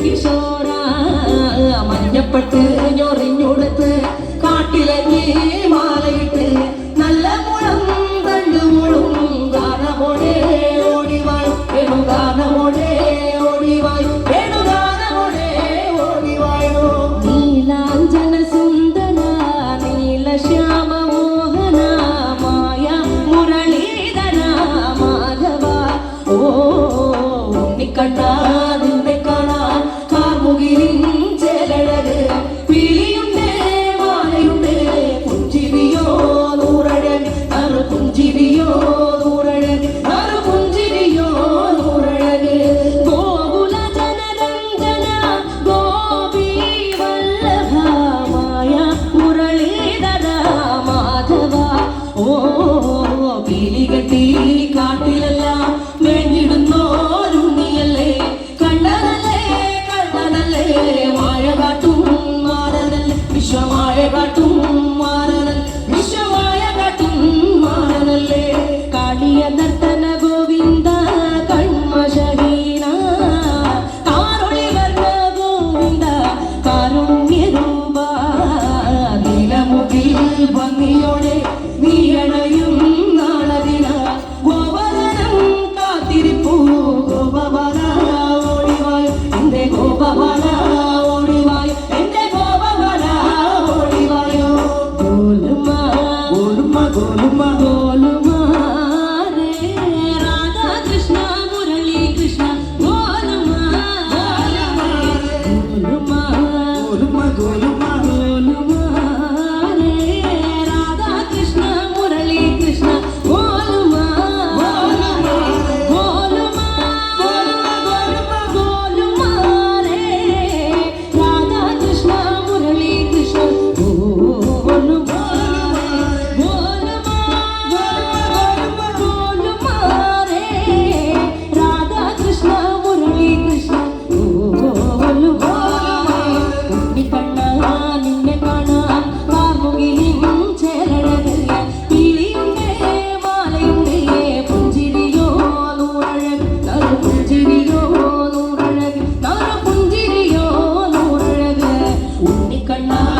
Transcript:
കിഷോര മഞ്ഞപ്പെട്ട് ഞൊറിഞ്ഞുടുത്ത് കാട്ടിലെ നീ മാലയിട്ട് നല്ല മുളം തണ്ടു മുളും ഗാനമോടെ ഓടിവാഴും ഗാനമോടെ ഓടിവാഴും ഓ പീലികട്ടി കാട്ടിലെല്ലാം മേഞ്ഞിടുന്നോ? মা mi canal.